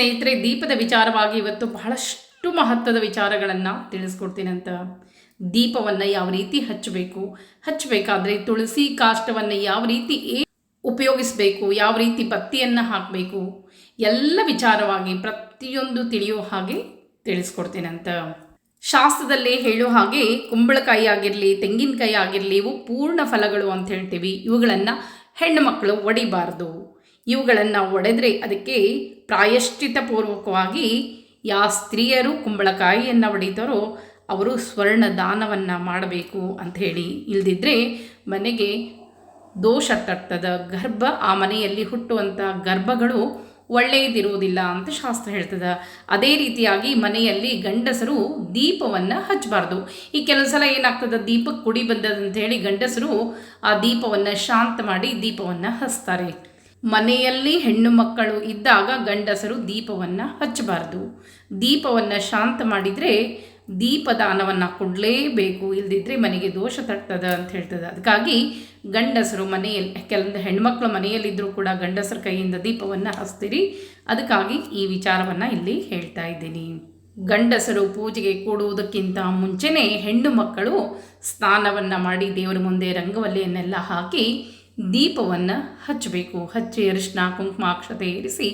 ಸ್ನೇಹಿತರೆ, ದೀಪದ ವಿಚಾರವಾಗಿ ಇವತ್ತು ಬಹಳಷ್ಟು ಮಹತ್ವದ ವಿಚಾರಗಳನ್ನು ತಿಳಿಸ್ಕೊಡ್ತೀನಂತ ದೀಪವನ್ನು ಯಾವ ರೀತಿ ಹಚ್ಚಬೇಕು, ಹಚ್ಚಬೇಕಾದ್ರೆ ತುಳಸಿ ಕಾಷ್ಟವನ್ನು ಯಾವ ರೀತಿ ಉಪಯೋಗಿಸಬೇಕು, ಯಾವ ರೀತಿ ಬತ್ತಿಯನ್ನು ಹಾಕಬೇಕು, ಎಲ್ಲ ವಿಚಾರವಾಗಿ ಪ್ರತಿಯೊಂದು ತಿಳಿಯೋ ಹಾಗೆ ತಿಳಿಸ್ಕೊಡ್ತೀನಂತ ಶಾಸ್ತ್ರದಲ್ಲೇ ಹೇಳೋ ಹಾಗೆ ಕುಂಬಳಕಾಯಿ ಆಗಿರಲಿ, ತೆಂಗಿನಕಾಯಿ ಆಗಿರಲಿ ಇವು ಪೂರ್ಣ ಫಲಗಳು ಅಂತ ಹೇಳ್ತೀವಿ. ಇವುಗಳನ್ನು ಹೆಣ್ಣು ಮಕ್ಕಳು ಒಡಿಬಾರ್ದು. ಇವುಗಳನ್ನು ಒಡೆದ್ರೆ ಅದಕ್ಕೆ ಪ್ರಾಯಶ್ಚಿತಪೂರ್ವಕವಾಗಿ ಯಾವ ಸ್ತ್ರೀಯರು ಕುಂಬಳಕಾಯಿಯನ್ನು ಒಡಿತಾರೋ ಅವರು ಸ್ವರ್ಣ ದಾನವನ್ನು ಮಾಡಬೇಕು ಹೇಳಿ ಇಲ್ದಿದ್ರೆ ಮನೆಗೆ ದೋಷ ತಟ್ಟದ ಗರ್ಭ ಆ ಮನೆಯಲ್ಲಿ ಹುಟ್ಟುವಂಥ ಗರ್ಭಗಳು ಒಳ್ಳೆಯದಿರುವುದಿಲ್ಲ ಅಂತ ಶಾಸ್ತ್ರ ಹೇಳ್ತದ. ಅದೇ ರೀತಿಯಾಗಿ ಮನೆಯಲ್ಲಿ ಗಂಡಸರು ದೀಪವನ್ನು ಹಚ್ಚಬಾರ್ದು. ಈ ಕೆಲವು ಸಲ ಏನಾಗ್ತದೆ? ದೀಪಕ್ಕೆ ಕುಡಿ ಬಂದದಂತ ಹೇಳಿ ಗಂಡಸರು ಆ ದೀಪವನ್ನು ಶಾಂತ ಮಾಡಿ ದೀಪವನ್ನು ಹಚ್ತಾರೆ. ಮನೆಯಲ್ಲಿ ಹೆಣ್ಣು ಮಕ್ಕಳು ಇದ್ದಾಗ ಗಂಡಸರು ದೀಪವನ್ನು ಹಚ್ಚಬಾರ್ದು. ದೀಪವನ್ನು ಶಾಂತ ಮಾಡಿದರೆ ದೀಪದಾನವನ್ನು ಕೊಡಲೇಬೇಕು, ಇಲ್ದಿದ್ರೆ ಮನೆಗೆ ದೋಷ ತಟ್ತದ ಅಂತ ಹೇಳ್ತದೆ. ಅದಕ್ಕಾಗಿ ಗಂಡಸರು ಮನೆಯಲ್ಲಿ ಕೆಲವೊಂದು ಹೆಣ್ಮಕ್ಳು ಮನೆಯಲ್ಲಿದ್ದರೂ ಕೂಡ ಗಂಡಸರ ಕೈಯಿಂದ ದೀಪವನ್ನು ಹಚ್ತೀರಿ. ಅದಕ್ಕಾಗಿ ಈ ವಿಚಾರವನ್ನು ಇಲ್ಲಿ ಹೇಳ್ತಾ ಇದ್ದೀನಿ. ಗಂಡಸರು ಪೂಜೆಗೆ ಕೂಡುವುದಕ್ಕಿಂತ ಮುಂಚೆನೇ ಹೆಣ್ಣು ಮಕ್ಕಳು ಸ್ನಾನವನ್ನು ಮಾಡಿ ದೇವರ ಮುಂದೆ ರಂಗವಲ್ಲಿಯನ್ನೆಲ್ಲ ಹಾಕಿ ದೀಪವನ್ನು ಹಚ್ಚಬೇಕು. ಹಚ್ಚಿ ಅರಿಶಿನ ಕುಂಕುಮ ಅಕ್ಷತೆ ಇರಿಸಿ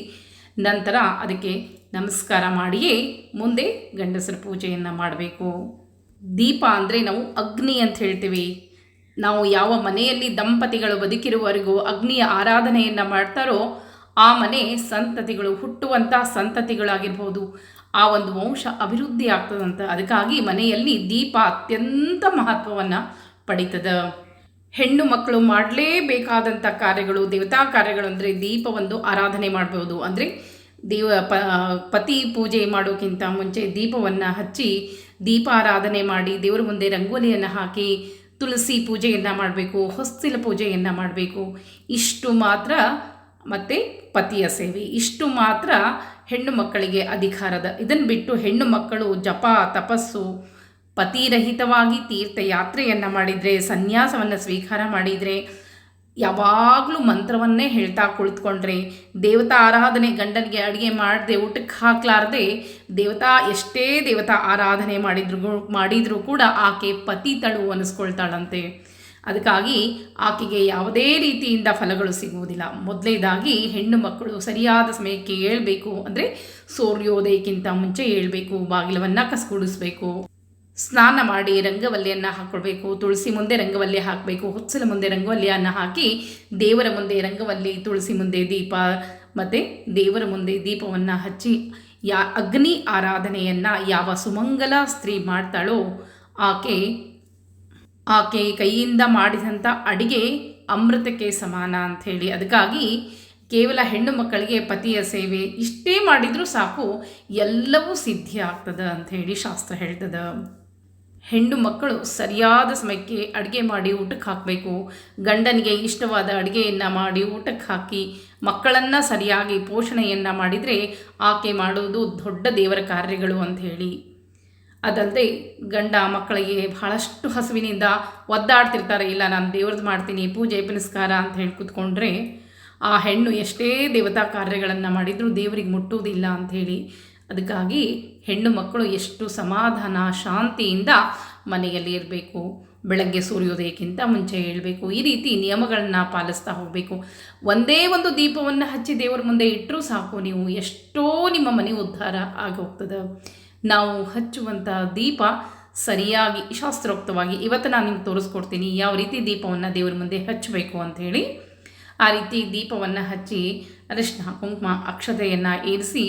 ನಂತರ ಅದಕ್ಕೆ ನಮಸ್ಕಾರ ಮಾಡಿಯೇ ಮುಂದೆ ಗಂಡಸರ ಪೂಜೆಯನ್ನು ಮಾಡಬೇಕು. ದೀಪ ಅಂದರೆ ನಾವು ಅಗ್ನಿ ಅಂತ ಹೇಳ್ತೀವಿ. ನಾವು ಯಾವ ಮನೆಯಲ್ಲಿ ದಂಪತಿಗಳು ಬದುಕಿರುವವರೆಗೂ ಅಗ್ನಿಯ ಆರಾಧನೆಯನ್ನು ಮಾಡ್ತಾರೋ ಆ ಮನೆ ಸಂತತಿಗಳು ಹುಟ್ಟುವಂಥ ಸಂತತಿಗಳಾಗಿರ್ಬೋದು. ಆ ಒಂದು ವಂಶ ಅಭಿವೃದ್ಧಿ ಆಗ್ತದಂತ ಅದಕ್ಕಾಗಿ ಮನೆಯಲ್ಲಿ ದೀಪ ಅತ್ಯಂತ ಮಹತ್ವವನ್ನು ಪಡೀತದ. ಹೆಣ್ಣು ಮಕ್ಕಳು ಮಾಡಲೇಬೇಕಾದಂಥ ಕಾರ್ಯಗಳು, ದೇವತಾ ಕಾರ್ಯಗಳು ಅಂದರೆ ದೀಪ ಒಂದು ಆರಾಧನೆ ಮಾಡ್ಬೋದು. ಅಂದರೆ ದೇವ, ಪ ಪತಿ ಪೂಜೆ ಮಾಡೋಕ್ಕಿಂತ ಮುಂಚೆ ದೀಪವನ್ನು ಹಚ್ಚಿ ದೀಪ ಆರಾಧನೆ ಮಾಡಿ ದೇವರ ಮುಂದೆ ರಂಗೋಲಿಯನ್ನು ಹಾಕಿ ತುಳಸಿ ಪೂಜೆಯನ್ನು ಮಾಡಬೇಕು, ಹೊಸ್ತಿಲ ಪೂಜೆಯನ್ನು ಮಾಡಬೇಕು. ಇಷ್ಟು ಮಾತ್ರ ಮತ್ತು ಪತಿಯ ಸೇವೆ. ಇಷ್ಟು ಮಾತ್ರ ಹೆಣ್ಣು ಮಕ್ಕಳಿಗೆ ಅಧಿಕಾರದ. ಇದನ್ನು ಬಿಟ್ಟು ಹೆಣ್ಣು ಮಕ್ಕಳು ಜಪ, ತಪಸ್ಸು ಪತಿರಹಿತವಾಗಿ ತೀರ್ಥಯಾತ್ರೆಯನ್ನು ಮಾಡಿದರೆ, ಸನ್ಯಾಸವನ್ನು ಸ್ವೀಕಾರ ಮಾಡಿದರೆ, ಯಾವಾಗಲೂ ಮಂತ್ರವನ್ನೇ ಹೇಳ್ತಾ ಕುಳಿತುಕೊಂಡ್ರೆ, ದೇವತಾ ಆರಾಧನೆ ಗಂಡನಿಗೆ ಅಡುಗೆ ಮಾಡದೆ ಊಟಕ್ಕೆ ಹಾಕ್ಲಾರ್ದೆ, ದೇವತಾ ಎಷ್ಟೇ ದೇವತಾ ಆರಾಧನೆ ಮಾಡಿದ್ರು ಮಾಡಿದರೂ ಕೂಡ ಆಕೆ ಪತಿ ತಳು ಅನಿಸ್ಕೊಳ್ತಾಳಂತೆ. ಅದಕ್ಕಾಗಿ ಆಕೆಗೆ ಯಾವುದೇ ರೀತಿಯಿಂದ ಫಲಗಳು ಸಿಗುವುದಿಲ್ಲ. ಮೊದಲೇದಾಗಿ ಹೆಣ್ಣು ಮಕ್ಕಳು ಸರಿಯಾದ ಸಮಯಕ್ಕೆ ಏಳಬೇಕು ಅಂದರೆ ಸೂರ್ಯೋದಯಕ್ಕಿಂತ ಮುಂಚೆ ಏಳಬೇಕು ಬಾಗಿಲವನ್ನು ಕಸ್ಗುಡಿಸ್ಬೇಕು ಸ್ನಾನ ಮಾಡಿ ರಂಗವಲ್ಲಿಯನ್ನು ಹಾಕ್ಕೊಳ್ಬೇಕು ತುಳಸಿ ಮುಂದೆ ರಂಗವಲ್ಲಿ ಹಾಕಬೇಕು, ಹುಚ್ಚಲ ಮುಂದೆ ರಂಗವಲ್ಲಿಯನ್ನು ಹಾಕಿ ದೇವರ ಮುಂದೆ ರಂಗವಲ್ಲಿ ತುಳಸಿ ಮುಂದೆ ದೀಪ, ಮತ್ತು ದೇವರ ಮುಂದೆ ದೀಪವನ್ನು ಹಚ್ಚಿ ಯಾ ಅಗ್ನಿ ಆರಾಧನೆಯನ್ನು ಯಾವ ಸುಮಂಗಲ ಸ್ತ್ರೀ ಮಾಡ್ತಾಳೋ ಆಕೆ ಆಕೆ ಕೈಯಿಂದ ಮಾಡಿದಂಥ ಅಡಿಗೆ ಅಮೃತಕ್ಕೆ ಸಮಾನ ಅಂಥೇಳಿ ಅದಕ್ಕಾಗಿ ಕೇವಲ ಹೆಣ್ಣು ಮಕ್ಕಳಿಗೆ ಪತಿಯ ಸೇವೆ ಇಷ್ಟೇ ಮಾಡಿದರೂ ಸಾಕು, ಎಲ್ಲವೂ ಸಿದ್ಧಿ ಆಗ್ತದೆ ಅಂಥೇಳಿ ಶಾಸ್ತ್ರ ಹೇಳ್ತದೆ. ಹೆಣ್ಣು ಮಕ್ಕಳು ಸರಿಯಾದ ಸಮಯಕ್ಕೆ ಅಡುಗೆ ಮಾಡಿ ಊಟಕ್ಕೆ ಹಾಕಬೇಕು. ಗಂಡನಿಗೆ ಇಷ್ಟವಾದ ಅಡುಗೆಯನ್ನು ಮಾಡಿ ಊಟಕ್ಕೆ ಹಾಕಿ, ಮಕ್ಕಳನ್ನು ಸರಿಯಾಗಿ ಪೋಷಣೆಯನ್ನು ಮಾಡಿದರೆ ಆಕೆ ಮಾಡುವುದು ದೊಡ್ಡ ದೇವರ ಕಾರ್ಯಗಳು ಅಂತ ಹೇಳಿ. ಅದಲ್ಲದೆ ಗಂಡ ಮಕ್ಕಳಿಗೆ ಬಹಳಷ್ಟು ಹಸುವಿನಿಂದ ಒದ್ದಾಡ್ತಿರ್ತಾರೆ, ಇಲ್ಲ, ನಾನು ದೇವ್ರದ್ದು ಮಾಡ್ತೀನಿ, ಪೂಜೆ, ಪುನಸ್ಕಾರ ಅಂತ ಹೇಳಿ ಕೂತ್ಕೊಂಡ್ರೆ, ಆ ಹೆಣ್ಣು ಎಷ್ಟೇ ದೇವತಾ ಕಾರ್ಯಗಳನ್ನು ಮಾಡಿದರೂ ದೇವರಿಗೆ ಮುಟ್ಟುವುದಿಲ್ಲ ಅಂಥೇಳಿ ಅದಕ್ಕಾಗಿ ಹೆಣ್ಣು ಮಕ್ಕಳು ಎಷ್ಟು ಸಮಾಧಾನ, ಶಾಂತಿಯಿಂದ ಮನೆಯಲ್ಲಿ ಇರಬೇಕು, ಬೆಳಗ್ಗೆ ಸೂರ್ಯೋದಯಕ್ಕಿಂತ ಮುಂಚೆ ಹೇಳಬೇಕು ಈ ರೀತಿ ನಿಯಮಗಳನ್ನು ಪಾಲಿಸ್ತಾ ಹೋಗಬೇಕು. ಒಂದೇ ಒಂದು ದೀಪವನ್ನು ಹಚ್ಚಿ ದೇವರ ಮುಂದೆ ಇಟ್ಟರೂ ಸಾಕು, ನೀವು ಎಷ್ಟೋ ನಿಮ್ಮ ಮನೆ ಉದ್ಧಾರ ಆಗೋಗ್ತದೆ ನಾವು ಹಚ್ಚುವಂಥ ದೀಪ ಸರಿಯಾಗಿ ಶಾಸ್ತ್ರೋಕ್ತವಾಗಿ ಇವತ್ತು ನಾನು ನಿಮ್ಗೆ ತೋರಿಸ್ಕೊಡ್ತೀನಿ, ಯಾವ ರೀತಿ ದೀಪವನ್ನು ದೇವರ ಮುಂದೆ ಹಚ್ಚಬೇಕು ಅಂಥೇಳಿ ಆ ರೀತಿ ದೀಪವನ್ನು ಹಚ್ಚಿ ಅರಿಶಿನ ಕುಂಕುಮ ಅಕ್ಷತೆಯನ್ನು ಏರಿಸಿ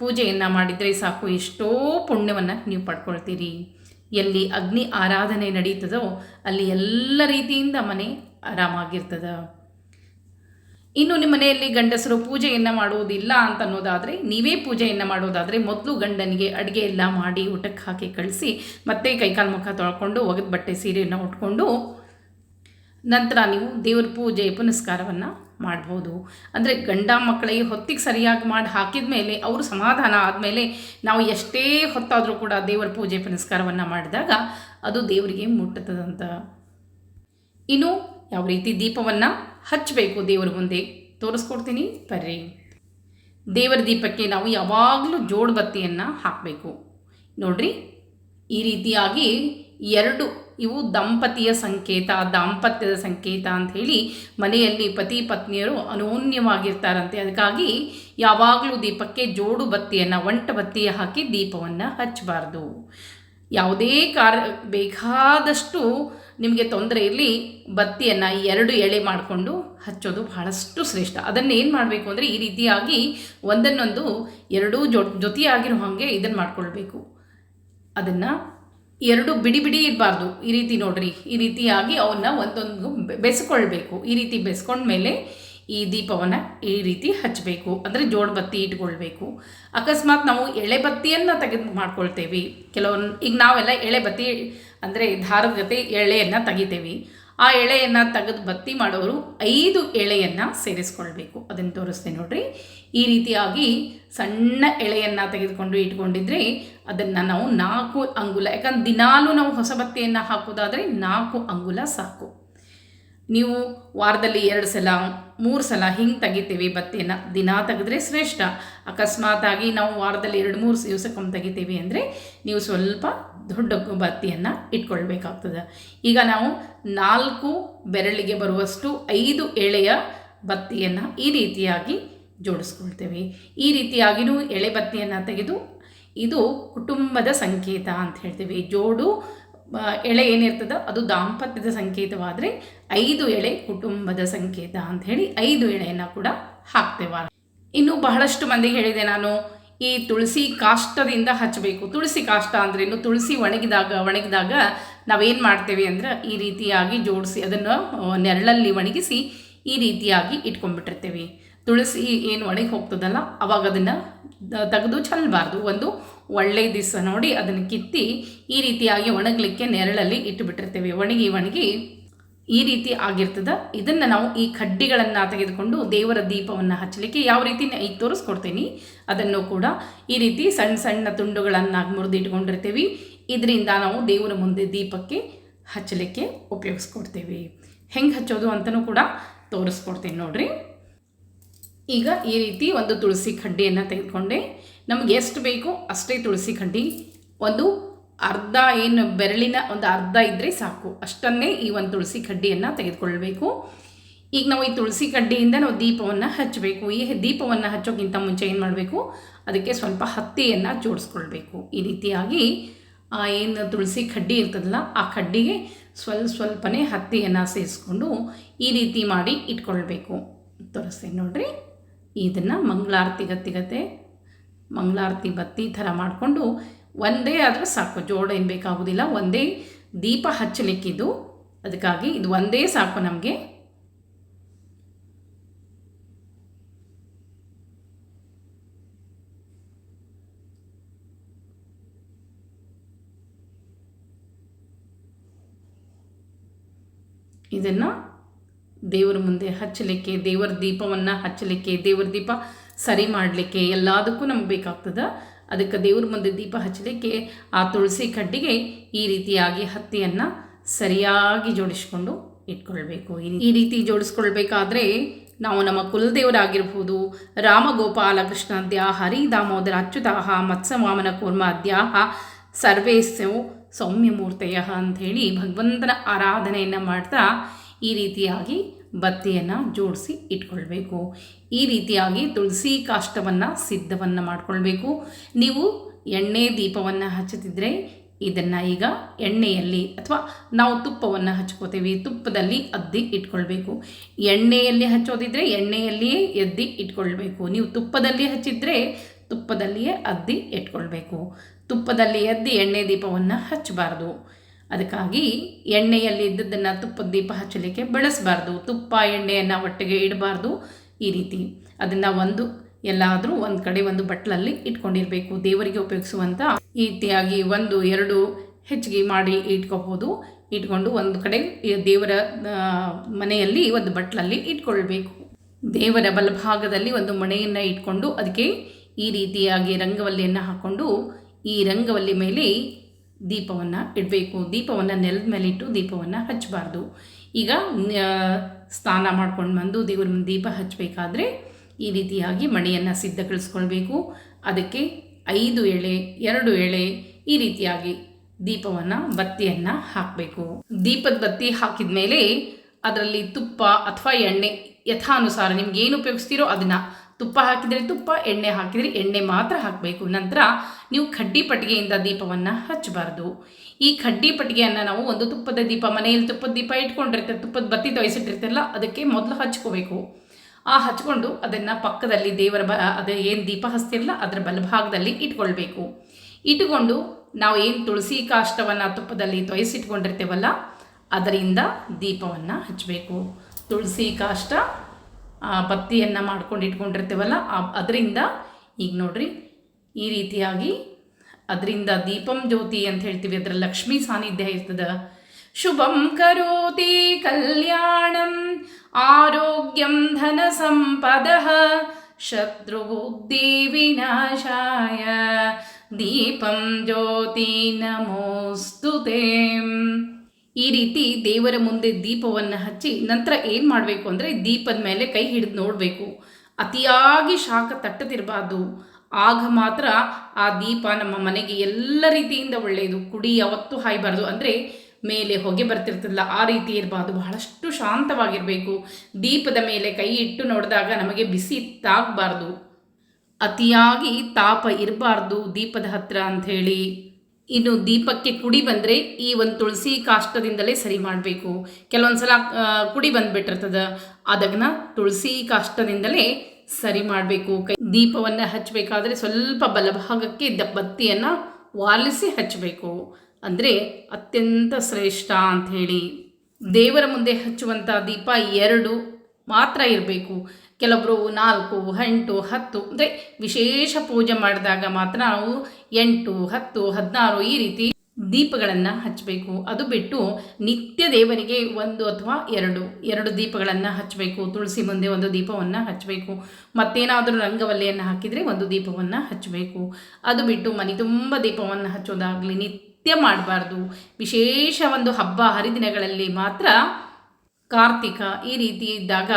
ಪೂಜೆಯನ್ನು ಮಾಡಿದರೆ ಸಾಕು, ಎಷ್ಟೋ ಪುಣ್ಯವನ್ನು ನೀವು ಪಡ್ಕೊಳ್ತೀರಿ. ಎಲ್ಲಿ ಅಗ್ನಿ ಆರಾಧನೆ ನಡೀತದೋ ಅಲ್ಲಿ ಎಲ್ಲ ರೀತಿಯಿಂದ ಮನೆ ಆರಾಮಾಗಿರ್ತದ. ಇನ್ನು ನಿಮ್ಮ ಮನೆಯಲ್ಲಿ ಗಂಡಸರು ಪೂಜೆಯನ್ನು ಮಾಡುವುದಿಲ್ಲ ಅಂತ ಅನ್ನೋದಾದರೆ, ನೀವೇ ಪೂಜೆಯನ್ನು ಮಾಡೋದಾದರೆ ಮೊದಲು ಗಂಡನಿಗೆ ಅಡುಗೆ ಎಲ್ಲ ಮಾಡಿ ಊಟಕ್ಕೆ ಹಾಕಿ ಕಳಿಸಿ, ಮತ್ತೆ ಕೈಕಾಲು ಮುಖ ತೊಳ್ಕೊಂಡು ಒಗೆದ ಬಟ್ಟೆ ಸೀರೆಯನ್ನು ಉಟ್ಕೊಂಡು ನಂತರ ನೀವು ದೇವ್ರ ಪೂಜೆ ಪುನಸ್ಕಾರವನ್ನು ಮಾಡ್ಬೋದು. ಅಂದರೆ ಗಂಡ ಮಕ್ಕಳಿಗೆ ಹೊತ್ತಿಗೆ ಸರಿಯಾಗಿ ಮಾಡಿ ಹಾಕಿದ ಮೇಲೆ ಅವರು ಸಮಾಧಾನ ಆದಮೇಲೆ ನಾವು ಎಷ್ಟೇ ಹೊತ್ತಾದರೂ ಕೂಡ ದೇವರ ಪೂಜೆ ಪುನಸ್ಕಾರವನ್ನು ಮಾಡಿದಾಗ ಅದು ದೇವರಿಗೆ ಮುಟ್ಟುತ್ತದಂತ ಇನ್ನು ಯಾವ ರೀತಿ ದೀಪವನ್ನು ಹಚ್ಚಬೇಕು ದೇವರ ಮುಂದೆ ತೋರಿಸ್ಕೊಡ್ತೀನಿ ಬರ್ರಿ. ದೇವರ ದೀಪಕ್ಕೆ ನಾವು ಯಾವಾಗಲೂ ಜೋಡು ಬತ್ತಿಯನ್ನು ಹಾಕಬೇಕು. ನೋಡ್ರಿ, ಈ ರೀತಿಯಾಗಿ ಎರಡು ಇವು ದಂಪತಿಯ ಸಂಕೇತ, ದಾಂಪತ್ಯದ ಸಂಕೇತ ಅಂತ ಹೇಳಿ ಮನೆಯಲ್ಲಿ ಪತಿ ಪತ್ನಿಯರು ಅನೋನ್ಯವಾಗಿರ್ತಾರಂತೆ. ಅದಕ್ಕಾಗಿ ಯಾವಾಗಲೂ ದೀಪಕ್ಕೆ ಜೋಡು ಬತ್ತಿಯನ್ನು, ಒಂಟ ಬತ್ತಿ ಹಾಕಿ ದೀಪವನ್ನು ಹಚ್ಚಬಾರ್ದು. ಯಾವುದೇ ಕಾರ, ಬೇಕಾದಷ್ಟು ನಿಮಗೆ ತೊಂದರೆ ಇರಲಿ, ಬತ್ತಿಯನ್ನು ಎರಡು ಎಳೆ ಮಾಡಿಕೊಂಡು ಹಚ್ಚೋದು ಬಹಳಷ್ಟು ಶ್ರೇಷ್ಠ. ಅದನ್ನು ಏನು ಮಾಡಬೇಕು ಅಂದರೆ ಈ ರೀತಿಯಾಗಿ ಒಂದನ್ನೊಂದು ಎರಡೂ ಜೊ, ಜೊತೆಯಾಗಿರೋ ಹಾಗೆ ಇದನ್ನು ಮಾಡಿಕೊಳ್ಬೇಕು. ಅದನ್ನು ಎರಡು ಬಿಡಿ ಬಿಡಿ ಇರಬಾರ್ದು. ಈ ರೀತಿ ನೋಡ್ರಿ. ಈ ರೀತಿಯಾಗಿ ಅವನ್ನ ಒಂದೊಂದು ಬೆಸ್ಕೊಳ್ಬೇಕು. ಈ ರೀತಿ ಬೆಸ್ಕೊಂಡ್ಮೇಲೆ ಈ ದೀಪವನ್ನು ಈ ರೀತಿ ಹಚ್ಚಬೇಕು ಅಂದರೆ ಜೋಡು ಬತ್ತಿ ಇಟ್ಕೊಳ್ಬೇಕು. ಅಕಸ್ಮಾತ್ ನಾವು ಎಳೆ ಬತ್ತಿಯನ್ನು ತೆಗೆದು ಮಾಡ್ಕೊಳ್ತೇವೆ. ಕೆಲವೊಂದು, ಈಗ ನಾವೆಲ್ಲ ಎಳೆ ಬತ್ತಿ, ಅಂದರೆ ದಾರದ ಜೊತೆ ಎಳೆಯನ್ನು ತೆಗಿತೇವೆ. ಆ ಎಳೆಯನ್ನು ತೆಗೆದು ಬತ್ತಿ ಮಾಡೋರು ಐದು ಎಳೆಯನ್ನು ಸೇರಿಸ್ಕೊಳ್ಬೇಕು. ಅದನ್ನು ತೋರಿಸ್ತೇನೆ ನೋಡ್ರಿ. ಈ ರೀತಿಯಾಗಿ ಸಣ್ಣ ಎಳೆಯನ್ನು ತೆಗೆದುಕೊಂಡು ಇಟ್ಕೊಂಡಿದ್ರೆ ಅದನ್ನು ನಾವು ನಾಲ್ಕು ಅಂಗುಲ, ಯಾಕಂದ್ರೆ ದಿನಾಲೂ ನಾವು ಹೊಸ ಬತ್ತಿಯನ್ನು ಹಾಕೋದಾದರೆ ನಾಲ್ಕು ಅಂಗುಲ ಸಾಕು. ನೀವು ವಾರದಲ್ಲಿ ಎರಡು ಸಲ, ಮೂರು ಸಲ ಹಿಂಗೆ ತೆಗಿತೀವಿ ಬತ್ತಿಯನ್ನು ದಿನ ತೆಗೆದ್ರೆ ಶ್ರೇಷ್ಠ. ಅಕಸ್ಮಾತಾಗಿ ನಾವು ವಾರದಲ್ಲಿ ಎರಡು, ಮೂರು ದಿವಸಕ್ಕೊಮ್ಮೆ ತೆಗಿತೀವಿ ಅಂದರೆ ನೀವು ಸ್ವಲ್ಪ ದೊಡ್ಡ ಬತ್ತಿಯನ್ನು ಇಟ್ಕೊಳ್ಬೇಕಾಗ್ತದೆ. ಈಗ ನಾವು ನಾಲ್ಕು ಬೆರಳಿಗೆ ಬರುವಷ್ಟು ಐದು ಎಳೆಯ ಬತ್ತಿಯನ್ನು ಈ ರೀತಿಯಾಗಿ ಜೋಡಿಸ್ಕೊಳ್ತೇವೆ. ಈ ರೀತಿಯಾಗಿಯೂ ಎಳೆ ಬತ್ತಿಯನ್ನು ತೆಗೆದು ಇದು ಕುಟುಂಬದ ಸಂಕೇತ ಅಂತ ಹೇಳ್ತೀವಿ. ಜೋಡು ಎಳೆ ಏನಿರ್ತದೆ ಅದು ದಾಂಪತ್ಯದ ಸಂಕೇತವಾದರೆ ಐದು ಎಳೆ ಕುಟುಂಬದ ಸಂಕೇತ ಅಂತ ಹೇಳಿ ಐದು ಎಳೆಯನ್ನು ಕೂಡ ಹಾಕ್ತೇವೆ. ಇನ್ನು ಬಹಳಷ್ಟು ಮಂದಿಗೆ ಹೇಳಿದೆ ನಾನು, ಈ ತುಳಸಿ ಕಾಷ್ಟದಿಂದ ಹಚ್ಚಬೇಕು. ತುಳಸಿ ಕಾಷ್ಟ ಅಂದ್ರೇನು ತುಳಸಿ ಒಣಗಿದಾಗ ಒಣಗಿದಾಗ ನಾವೇನು ಮಾಡ್ತೇವೆ ಅಂದ್ರೆ ಈ ರೀತಿಯಾಗಿ ಜೋಡಿಸಿ ಅದನ್ನು ನೆರಳಲ್ಲಿ ಒಣಗಿಸಿ ಈ ರೀತಿಯಾಗಿ ಇಟ್ಕೊಂಡ್ಬಿಟ್ಟಿರ್ತೇವೆ. ತುಳಸಿ ಏನು ಒಣಗಿ ಹೋಗ್ತದಲ್ಲ, ಅವಾಗ ಅದನ್ನು ತೆಗೆದು ಚೆಲ್ಲಬಾರ್ದು ಒಂದು ಒಳ್ಳೆಯ ದಿವಸ ನೋಡಿ ಅದನ್ನು ಕಿತ್ತಿ ಈ ರೀತಿಯಾಗಿ ಒಣಗಲಿಕ್ಕೆ ನೆರಳಲ್ಲಿ ಇಟ್ಟುಬಿಟ್ಟಿರ್ತೇವೆ. ಒಣಗಿ ಒಣಗಿ ಈ ರೀತಿ ಆಗಿರ್ತದೆ. ಇದನ್ನು ನಾವು ಈ ಕಡ್ಡಿಗಳನ್ನು ತೆಗೆದುಕೊಂಡು ದೇವರ ದೀಪವನ್ನು ಹಚ್ಚಲಿಕ್ಕೆ ಯಾವ ರೀತಿ ಈಗ ತೋರಿಸ್ಕೊಡ್ತೀನಿ. ಅದನ್ನು ಕೂಡ ಈ ರೀತಿ ಸಣ್ಣ ಸಣ್ಣ ತುಂಡುಗಳನ್ನಾಗಿ ಮುರಿದಿಟ್ಕೊಂಡಿರ್ತೀವಿ. ಇದರಿಂದ ನಾವು ದೇವರ ಮುಂದೆ ದೀಪಕ್ಕೆ ಹಚ್ಚಲಿಕ್ಕೆ ಉಪಯೋಗಿಸ್ಕೊಡ್ತೇವೆ. ಹೆಂಗೆ ಹಚ್ಚೋದು ಅಂತಲೂ ಕೂಡ ತೋರಿಸ್ಕೊಡ್ತೀನಿ ನೋಡಿರಿ. ಈಗ ಈ ರೀತಿ ಒಂದು ತುಳಸಿ ಕಡ್ಡಿಯನ್ನು ತೆಗೆದುಕೊಂಡೆ. ನಮಗೆ ಎಷ್ಟು ಬೇಕೋ ಅಷ್ಟೇ ತುಳಸಿ ಕಡ್ಡಿ ಒಂದು ಅರ್ಧ ಏನು ಬೆರಳಿನ ಒಂದು ಅರ್ಧ ಇದ್ದರೆ ಸಾಕು. ಅಷ್ಟನ್ನೇ ಈ ಒಂದು ತುಳಸಿ ಕಡ್ಡಿಯನ್ನು ತೆಗೆದುಕೊಳ್ಬೇಕು ಈಗ ನಾವು ಈ ತುಳಸಿ ಕಡ್ಡಿಯಿಂದ ನಾವು ದೀಪವನ್ನು ಹಚ್ಚಬೇಕು. ಈ ದೀಪವನ್ನು ಹಚ್ಚೋಕ್ಕಿಂತ ಮುಂಚೆ ಏನು ಮಾಡಬೇಕು? ಅದಕ್ಕೆ ಸ್ವಲ್ಪ ಹತ್ತಿಯನ್ನು ಜೋಡಿಸ್ಕೊಳ್ಬೇಕು. ಈ ರೀತಿಯಾಗಿ ಏನು ತುಳಸಿ ಕಡ್ಡಿ ಇರ್ತದಲ್ಲ, ಆ ಕಡ್ಡಿಗೆ ಸ್ವಲ್ಪ ಸ್ವಲ್ಪನೇ ಹತ್ತಿಯನ್ನು ಸೇರಿಸ್ಕೊಂಡು ಈ ರೀತಿ ಮಾಡಿ ಇಟ್ಕೊಳ್ಬೇಕು. ತೋರಿಸ್ತೀನಿ ನೋಡಿರಿ. ಇದನ್ನು ಮಂಗಳಾರತಿ ಗತಿಗತೆ ಮಂಗಳಾರತಿ ಬತ್ತಿ ಥರ ಮಾಡಿಕೊಂಡು ಒಂದೇ ಆದರೆ ಸಾಕು. ಜೋಡ ಏನು ಬೇಕಾಗೋದಿಲ್ಲ, ಒಂದೇ ದೀಪ ಹಚ್ಚಲಿಕ್ಕಿದ್ದು ಅದಕ್ಕಾಗಿ ಇದು ಒಂದೇ ಸಾಕು ನಮಗೆ. ಇದನ್ನು ದೇವರ ಮುಂದೆ ಹಚ್ಚಲಿಕ್ಕೆ, ದೇವರ ದೀಪವನ್ನು ಹಚ್ಚಲಿಕ್ಕೆ, ದೇವರ ದೀಪ ಸರಿ ಮಾಡಲಿಕ್ಕೆ ಎಲ್ಲದಕ್ಕೂ ನಮ್ಗೆ ಬೇಕಾಗ್ತದೆ. ಅದಕ್ಕೆ ದೇವ್ರ ಮುಂದೆ ದೀಪ ಹಚ್ಚಲಿಕ್ಕೆ ಆ ತುಳಸಿ ಕಡ್ಡಿಗೆ ಈ ರೀತಿಯಾಗಿ ಹತ್ತಿಯನ್ನು ಸರಿಯಾಗಿ ಜೋಡಿಸ್ಕೊಂಡು ಇಟ್ಕೊಳ್ಬೇಕು. ಈ ರೀತಿ ಜೋಡಿಸ್ಕೊಳ್ಬೇಕಾದ್ರೆ ನಾವು ನಮ್ಮ ಕುಲದೇವರಾಗಿರ್ಬೋದು, ರಾಮಗೋಪಾಲ ಕೃಷ್ಣಾದ್ಯ ಹರಿ ದಾಮೋದರ ಅಚ್ಯುತಾಹ ಮತ್ಸವಾಮನ ಕೂರ್ಮಾದ್ಯಾಹ ಸರ್ವೇಸ್ಯವು ಸೌಮ್ಯಮೂರ್ತಯ ಅಂಥೇಳಿ ಭಗವಂತನ ಆರಾಧನೆಯನ್ನು ಮಾಡ್ತಾ ಈ ರೀತಿಯಾಗಿ ಬತ್ತಿಯನ್ನು ಜೋಡಿಸಿ ಇಟ್ಕೊಳ್ಬೇಕು. ಈ ರೀತಿಯಾಗಿ ತುಳಸಿ ಕಾಷ್ಟವನ್ನು ಸಿದ್ಧವನ್ನು ಮಾಡಿಕೊಳ್ಬೇಕು. ನೀವು ಎಣ್ಣೆ ದೀಪವನ್ನು ಹಚ್ಚುತ್ತಿದ್ದರೆ ಇದನ್ನು ಈಗ ಎಣ್ಣೆಯಲ್ಲಿ ಅಥವಾ ನಾವು ತುಪ್ಪವನ್ನು ಹಚ್ಕೋತೀವಿ. ತುಪ್ಪದಲ್ಲಿ ಅದ್ದಿ ಇಟ್ಕೊಳ್ಬೇಕು. ಎಣ್ಣೆಯಲ್ಲಿ ಹಚ್ಚೋದಿದ್ರೆ ಎಣ್ಣೆಯಲ್ಲಿಯೇ ಎದ್ದಿ ಇಟ್ಕೊಳ್ಬೇಕು. ನೀವು ತುಪ್ಪದಲ್ಲಿ ಹಚ್ಚಿದರೆ ತುಪ್ಪದಲ್ಲಿಯೇ ಅದ್ದಿ ಇಟ್ಕೊಳ್ಬೇಕು. ತುಪ್ಪದಲ್ಲಿ ಎದ್ದಿ ಎಣ್ಣೆ ದೀಪವನ್ನು ಹಚ್ಚಬಾರ್ದು. ಅದಕ್ಕಾಗಿ ಎಣ್ಣೆಯಲ್ಲಿ ಇದ್ದದ್ದನ್ನು ತುಪ್ಪದ ದೀಪ ಹಚ್ಚಲಿಕ್ಕೆ ಬಳಸಬಾರ್ದು. ತುಪ್ಪ, ಎಣ್ಣೆಯನ್ನು ಒಟ್ಟಿಗೆ ಇಡಬಾರ್ದು ಈ ರೀತಿ. ಅದನ್ನು ಒಂದು, ಎಲ್ಲಾದರೂ ಒಂದು ಕಡೆ ಒಂದು ಬಟ್ಲಲ್ಲಿ ಇಟ್ಕೊಂಡಿರಬೇಕು. ದೇವರಿಗೆ ಉಪಯೋಗಿಸುವಂಥ ಈ ರೀತಿಯಾಗಿ ಒಂದು, ಎರಡು ಹೆಚ್ಚಿಗೆ ಮಾಡಿ ಇಟ್ಕೋಬೋದು. ಇಟ್ಕೊಂಡು ಒಂದು ಕಡೆ ದೇವರ ಮನೆಯಲ್ಲಿ ಒಂದು ಬಟ್ಲಲ್ಲಿ ಇಟ್ಕೊಳ್ಬೇಕು. ದೇವರ ಬಲಭಾಗದಲ್ಲಿ ಒಂದು ಮಣೆಯನ್ನು ಇಟ್ಕೊಂಡು ಅದಕ್ಕೆ ಈ ರೀತಿಯಾಗಿ ರಂಗವಲ್ಲಿಯನ್ನು ಹಾಕ್ಕೊಂಡು ಈ ರಂಗವಲ್ಲಿ ಮೇಲೆ ದೀಪವನ್ನು ಇಡಬೇಕು. ದೀಪವನ್ನು ನೆಲದ ಮೇಲೆ ಇಟ್ಟು ದೀಪವನ್ನು ಹಚ್ಚಬಾರ್ದು. ಈಗ ಸ್ನಾನ ಮಾಡ್ಕೊಂಡು ಬಂದು ದೇವ್ರ ದೀಪ ಹಚ್ಚಬೇಕಾದ್ರೆ ಈ ರೀತಿಯಾಗಿ ಮಣಿಯನ್ನು ಸಿದ್ಧಗೊಳಿಸ್ಕೊಳ್ಬೇಕು ಅದಕ್ಕೆ ಐದು ಎಳೆ, ಎರಡು ಎಳೆ ಈ ರೀತಿಯಾಗಿ ದೀಪವನ್ನು, ಬತ್ತಿಯನ್ನು ಹಾಕಬೇಕು. ದೀಪದ ಬತ್ತಿ ಹಾಕಿದ ಮೇಲೆ ಅದರಲ್ಲಿ ತುಪ್ಪ ಅಥವಾ ಎಣ್ಣೆ, ಯಥಾನುಸಾರ ನಿಮ್ಗೆ ಏನು ಉಪಯೋಗಿಸ್ತೀರೋ ಅದನ್ನು ತುಪ್ಪ ಹಾಕಿದರೆ ತುಪ್ಪ, ಎಣ್ಣೆ ಹಾಕಿದರೆ ಎಣ್ಣೆ ಮಾತ್ರ ಹಾಕಬೇಕು. ನಂತರ ನೀವು ಕಡ್ಡಿ ಪಟ್ಟಿಗೆಯಿಂದ ದೀಪವನ್ನು ಹಚ್ಚಬಾರ್ದು. ಈ ಕಡ್ಡಿ ಪಟ್ಟಿಗೆಯನ್ನು ನಾವು ಒಂದು ತುಪ್ಪದ ದೀಪ, ಮನೆಯಲ್ಲಿ ತುಪ್ಪದ ದೀಪ ಇಟ್ಕೊಂಡಿರ್ತಾರೆ ತುಪ್ಪದ ಬತ್ತಿ ತೊಯಿಸಿಟ್ಟಿರ್ತಾರಲ್ಲ ಅದಕ್ಕೆ ಮೊದಲು ಹಚ್ಕೋಬೇಕು. ಆ ಹಚ್ಕೊಂಡು ಅದನ್ನು ಪಕ್ಕದಲ್ಲಿ ದೇವರ ಬ, ಅದು ಏನು ದೀಪ ಹಚ್ತಿರಲ್ಲ ಅದರ ಬಲಭಾಗದಲ್ಲಿ ಇಟ್ಕೊಳ್ಬೇಕು. ಇಟ್ಕೊಂಡು ನಾವು ಏನು ತುಳಸಿ ಕಾಷ್ಟವನ್ನು ತುಪ್ಪದಲ್ಲಿ ತೊಯಿಸಿಟ್ಕೊಂಡಿರ್ತೇವಲ್ಲ, ಅದರಿಂದ ದೀಪವನ್ನು ಹಚ್ಚಬೇಕು ತುಳಸಿ ಕಾಷ್ಟ ಬತ್ತಿಯನ್ನು ಮಾಡ್ಕೊಂಡು ಇಟ್ಕೊಂಡಿರ್ತೇವಲ್ಲ ಅದರಿಂದ ಈಗ ನೋಡ್ರಿ ಈ ರೀತಿಯಾಗಿ ಅದರಿಂದ ದೀಪಂ ಜ್ಯೋತಿ ಅಂತ ಹೇಳ್ತೀವಿ ಅದರ ಲಕ್ಷ್ಮೀ ಸಾನ್ನಿಧ್ಯ ಇರ್ತದೆ. ಶುಭಂ ಕರೋತಿ ಕಲ್ಯಾಣಂ ಆರೋಗ್ಯಂ ಧನ ಸಂಪದ ಶತ್ರುಬುದ್ಧಿ ವಿನಾಶಾಯ. ದೀಪಂ ಜ್ಯೋತಿ ನಮೋಸ್ತುತೆ ಈ ರೀತಿ ದೇವರ ಮುಂದೆ ದೀಪವನ್ನು ಹಚ್ಚಿ ನಂತರ ಏನು ಮಾಡಬೇಕು ಅಂದರೆ ದೀಪದ ಮೇಲೆ ಕೈ ಹಿಡಿದು ನೋಡಬೇಕು. ಅತಿಯಾಗಿ ಶಾಖ ತಟ್ಟದಿರಬಾರ್ದು. ಆಗ ಮಾತ್ರ ಆ ದೀಪ ನಮ್ಮ ಮನೆಗೆ ಎಲ್ಲ ರೀತಿಯಿಂದ ಒಳ್ಳೆಯದು. ಕುಡಿ, ಯಾವತ್ತೂ ಹಾಯಬಾರ್ದು. ಅಂದರೆ ಮೇಲೆ ಹೊಗೆ ಬರ್ತಿರ್ತದಲ್ಲ, ಆ ರೀತಿ ಇರಬಾರ್ದು. ಬಹಳಷ್ಟು ಶಾಂತವಾಗಿರಬೇಕು. ದೀಪದ ಮೇಲೆ ಕೈ ಇಟ್ಟು ನೋಡಿದಾಗ ನಮಗೆ ಬಿಸಿ ತಾಗಬಾರ್ದು. ಅತಿಯಾಗಿ ತಾಪ ಇರಬಾರ್ದು ದೀಪದ ಹತ್ರ ಅಂಥೇಳಿ. ಇನ್ನು ದೀಪಕ್ಕೆ ಕುಡಿ ಬಂದರೆ ಈ ಒಂದು ತುಳಸಿ ಕಾಷ್ಟದಿಂದಲೇ ಸರಿ ಮಾಡಬೇಕು. ಕೆಲವೊಂದು ಸಲ ಕುಡಿ ಬಂದುಬಿಟ್ಟಿರ್ತದೆ. ಅದಗ್ನ ತುಳಸಿ ಕಾಷ್ಟದಿಂದಲೇ ಸರಿ ಮಾಡಬೇಕು, ಕೈ ದೀಪವನ್ನು ಹಚ್ಚಬೇಕಾದ್ರೆ ಸ್ವಲ್ಪ ಬಲಭಾಗಕ್ಕೆ ದ ಬತ್ತಿಯನ್ನು ವಾಲಿಸಿ ಹಚ್ಚಬೇಕು ಅಂದರೆ ಅತ್ಯಂತ ಶ್ರೇಷ್ಠ ಅಂಥೇಳಿ ದೇವರ ಮುಂದೆ ಹಚ್ಚುವಂಥ ದೀಪ ಎರಡು ಮಾತ್ರ ಇರಬೇಕು. ಕೆಲವೊಬ್ಬರು ನಾಲ್ಕು, ಎಂಟು, ಹತ್ತು, ಅಂದರೆ ವಿಶೇಷ ಪೂಜೆ ಮಾಡಿದಾಗ ಮಾತ್ರ ನಾವು ಎಂಟು, ಹತ್ತು, ಹದಿನಾರು ಈ ರೀತಿ ದೀಪಗಳನ್ನು ಹಚ್ಚಬೇಕು ಅದು ಬಿಟ್ಟು ನಿತ್ಯ ದೇವರಿಗೆ ಒಂದು ಅಥವಾ ಎರಡು ಎರಡು ದೀಪಗಳನ್ನು ಹಚ್ಚಬೇಕು ತುಳಸಿ ಮುಂದೆ ಒಂದು ದೀಪವನ್ನು ಹಚ್ಚಬೇಕು ಮತ್ತೇನಾದರೂ ರಂಗವಲ್ಲೆಯನ್ನು ಹಾಕಿದರೆ ಒಂದು ದೀಪವನ್ನು ಹಚ್ಚಬೇಕು ಅದು ಬಿಟ್ಟು ಮನೆ ತುಂಬ ದೀಪವನ್ನು ಹಚ್ಚೋದಾಗಲಿ, ನಿತ್ಯ ಮಾಡಬಾರ್ದು. ವಿಶೇಷ ಒಂದು ಹಬ್ಬ ಹರಿದಿನಗಳಲ್ಲಿ ಮಾತ್ರ ಕಾರ್ತಿಕ ಈ ರೀತಿ ಇದ್ದಾಗ,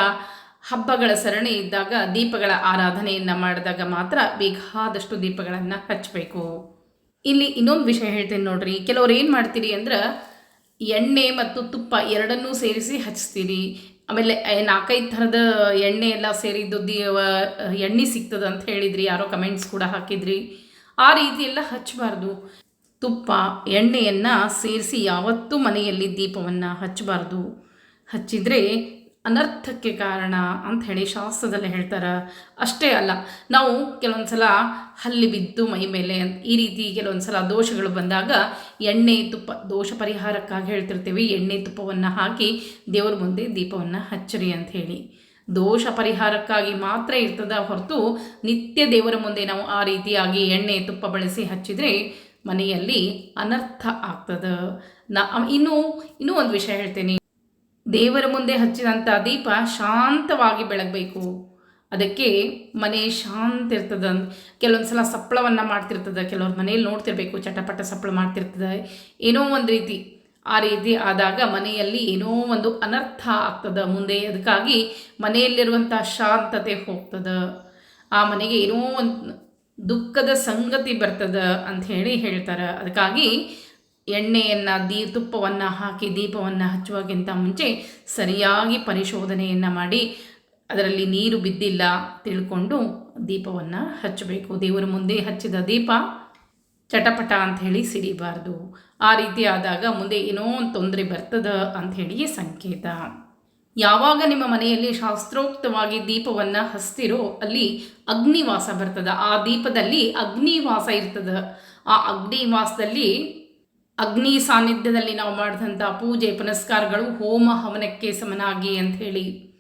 ಹಬ್ಬಗಳ ಸರಣಿ ಇದ್ದಾಗ ದೀಪಗಳ ಆರಾಧನೆಯನ್ನು ಮಾಡಿದಾಗ ಮಾತ್ರ ಬೇಕಾದಷ್ಟು ದೀಪಗಳನ್ನು ಹಚ್ಚಬೇಕು ಇಲ್ಲಿ ಇನ್ನೊಂದು ವಿಷಯ ಹೇಳ್ತೇನೆ ನೋಡ್ರಿ. ಕೆಲವ್ರು ಏನು ಮಾಡ್ತೀರಿ ಅಂದ್ರೆ ಎಣ್ಣೆ ಮತ್ತು ತುಪ್ಪ ಎರಡನ್ನೂ ಸೇರಿಸಿ ಹಚ್ತೀರಿ. ಆಮೇಲೆ ನಾಲ್ಕೈದು ಥರದ ಎಣ್ಣೆ ಎಲ್ಲ ಸೇರಿದ್ದು ದಿ ಎಣ್ಣೆ ಸಿಗ್ತದೆ ಅಂತ ಹೇಳಿದ್ರಿ. ಯಾರೋ ಕಮೆಂಟ್ಸ್ ಕೂಡ ಹಾಕಿದ್ರಿ. ಆ ರೀತಿ ಎಲ್ಲ ಹಚ್ಚಬಾರ್ದು ತುಪ್ಪ, ಎಣ್ಣೆಯನ್ನು ಸೇರಿಸಿ ಯಾವತ್ತೂ ಮನೆಯಲ್ಲಿ ದೀಪವನ್ನು ಹಚ್ಚಬಾರ್ದು ಹಚ್ಚಿದರೆ ಅನರ್ಥಕ್ಕೆ ಕಾರಣ ಅಂತ ಹೇಳಿ ಶಾಸ್ತ್ರದಲ್ಲಿ ಹೇಳ್ತಾರೆ. ಅಷ್ಟೇ ಅಲ್ಲ, ನಾವು ಕೆಲವೊಂದು ಸಲ ಹಲ್ಲಿ ಬಿದ್ದು ಮೈ ಮೇಲೆ ಈ ರೀತಿ ಕೆಲವೊಂದು ಸಲ ದೋಷಗಳು ಬಂದಾಗ ಎಣ್ಣೆ ತುಪ್ಪ, ದೋಷ ಪರಿಹಾರಕ್ಕಾಗಿ ಹೇಳ್ತಿರ್ತೀವಿ. ಎಣ್ಣೆ ತುಪ್ಪವನ್ನು ಹಾಕಿ ದೇವರ ಮುಂದೆ ದೀಪವನ್ನು ಹಚ್ಚರಿ ಅಂತ ಹೇಳಿ. ದೋಷ ಪರಿಹಾರಕ್ಕಾಗಿ ಮಾತ್ರ ಇರ್ತದ ಹೊರತು ನಿತ್ಯ ದೇವರ ಮುಂದೆ ನಾವು ಆ ರೀತಿಯಾಗಿ ಎಣ್ಣೆ ತುಪ್ಪ ಬಳಸಿ ಹಚ್ಚಿದರೆ ಮನೆಯಲ್ಲಿ ಅನರ್ಥ ಆಗ್ತದೆ. ನಾ, ಇನ್ನೂ ಇನ್ನೂ ಒಂದು ವಿಷಯ ಹೇಳ್ತೇನೆ. ದೇವರ ಮುಂದೆ ಹಚ್ಚಿದಂಥ ದೀಪ ಶಾಂತವಾಗಿ ಬೆಳಗಬೇಕು. ಅದಕ್ಕೆ ಮನೆ ಶಾಂತ ಇರ್ತದ. ಕೆಲವೊಂದು ಸಲ ಸಪ್ಪಳವನ್ನು ಮಾಡ್ತಿರ್ತದೆ. ಕೆಲವ್ರ ಮನೇಲಿ ನೋಡ್ತಿರ್ಬೇಕು, ಚಟಪಟ ಸಪ್ಪಳ ಮಾಡ್ತಿರ್ತದೆ. ಏನೋ ಒಂದು ರೀತಿ ಆ ರೀತಿ ಆದಾಗ ಮನೆಯಲ್ಲಿ ಏನೋ ಒಂದು ಅನರ್ಥ ಆಗ್ತದೆ. ಮುಂದೆ ಅದಕ್ಕಾಗಿ ಮನೆಯಲ್ಲಿರುವಂಥ ಶಾಂತತೆ ಹೋಗ್ತದೆ. ಆ ಮನೆಗೆ ಏನೋ ಒಂದು ದುಃಖದ ಸಂಗತಿ ಬರ್ತದೆ ಅಂತ ಹೇಳಿ ಹೇಳ್ತಾರೆ. ಅದಕ್ಕಾಗಿ ಎಣ್ಣೆಯನ್ನು ದೀ, ತುಪ್ಪವನ್ನು ಹಾಕಿ ದೀಪವನ್ನು ಹಚ್ಚುವಾಗಿಂತ ಮುಂಚೆ ಸರಿಯಾಗಿ ಪರಿಶೋಧನೆಯನ್ನು ಮಾಡಿ, ಅದರಲ್ಲಿ ನೀರು ಬಿದ್ದಿಲ್ಲ ತಿಳ್ಕೊಂಡು ದೀಪವನ್ನು ಹಚ್ಚಬೇಕು. ದೇವರ ಮುಂದೆ ಹಚ್ಚಿದ ದೀಪ ಚಟಪಟ ಅಂತ ಹೇಳಿ ಸಿಡಿಬಾರ್ದು. ಆ ರೀತಿ ಆದಾಗ ಮುಂದೆ ಏನೋ ಒಂದು ತೊಂದರೆ ಬರ್ತದ ಹೇಳಿ ಸಂಕೇತ. ಯಾವಾಗ ನಿಮ್ಮ ಮನೆಯಲ್ಲಿ ಶಾಸ್ತ್ರೋಕ್ತವಾಗಿ ದೀಪವನ್ನು ಹಸ್ತಿರೋ ಅಲ್ಲಿ ಅಗ್ನಿವಾಸ ಬರ್ತದ. ಆ ದೀಪದಲ್ಲಿ ಅಗ್ನಿವಾಸ ಇರ್ತದ. ಆ ಅಗ್ನಿವಾಸದಲ್ಲಿ ಅಗ್ನಿ ಸಾನ್ನಿಧ್ಯದಲ್ಲಿ ನಾವು ಮಾಡಿದಂಥ ಪೂಜೆ ಪುನಸ್ಕಾರಗಳು ಹೋಮ ಹವನಕ್ಕೆ ಸಮನಾಗಿ ಅಂತ ಹೇಳಿ.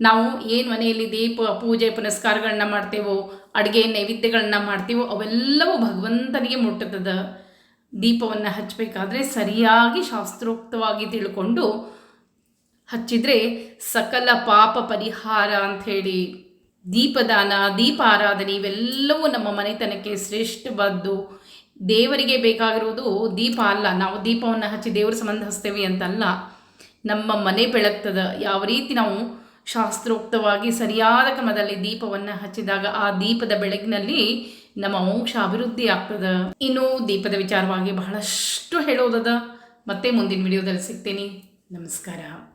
ನಾವು ಏನು ಮನೆಯಲ್ಲಿ ದೀಪ ಪೂಜೆ ಪುನಸ್ಕಾರಗಳನ್ನ ಮಾಡ್ತೇವೋ, ಅಡುಗೆ ನೈವೇದ್ಯಗಳನ್ನ ಮಾಡ್ತೀವೋ, ಅವೆಲ್ಲವೂ ಭಗವಂತನಿಗೆ ಮುಟ್ಟುತ್ತದೆ. ದೀಪವನ್ನು ಹಚ್ಚಬೇಕಾದ್ರೆ ಸರಿಯಾಗಿ ಶಾಸ್ತ್ರೋಕ್ತವಾಗಿ ತಿಳ್ಕೊಂಡು ಹಚ್ಚಿದರೆ ಸಕಲ ಪಾಪ ಪರಿಹಾರ ಅಂಥೇಳಿ ದೀಪದಾನ ದೀಪ ಆರಾಧನೆ ಇವೆಲ್ಲವೂ ನಮ್ಮ ಮನೆತನಕ್ಕೆ ಶ್ರೇಷ್ಠವಾದ್ದು. ದೇವರಿಗೆ ಬೇಕಾಗಿರುವುದು ದೀಪ ಅಲ್ಲ. ನಾವು ದೀಪವನ್ನು ಹಚ್ಚಿ ದೇವರ ಸಂಬಂಧ ಹಚ್ತೇವೆ ಅಂತಲ್ಲ. ನಮ್ಮ ಮನೆ ಬೆಳಗ್ತದ. ಯಾವ ರೀತಿ ನಾವು ಶಾಸ್ತ್ರೋಕ್ತವಾಗಿ ಸರಿಯಾದ ಕ್ರಮದಲ್ಲಿ ದೀಪವನ್ನು ಹಚ್ಚಿದಾಗ ಆ ದೀಪದ ಬೆಳಗಿನಲ್ಲಿ ನಮ್ಮ ಅಂಶ ಅಭಿವೃದ್ಧಿ ಆಗ್ತದ? ಇನ್ನು ದೀಪದ ವಿಚಾರವಾಗಿ ಬಹಳಷ್ಟು ಹೇಳೋದದ. ಮತ್ತೆ ಮುಂದಿನ ವಿಡಿಯೋದಲ್ಲಿ ಸಿಗ್ತೀನಿ. ನಮಸ್ಕಾರ.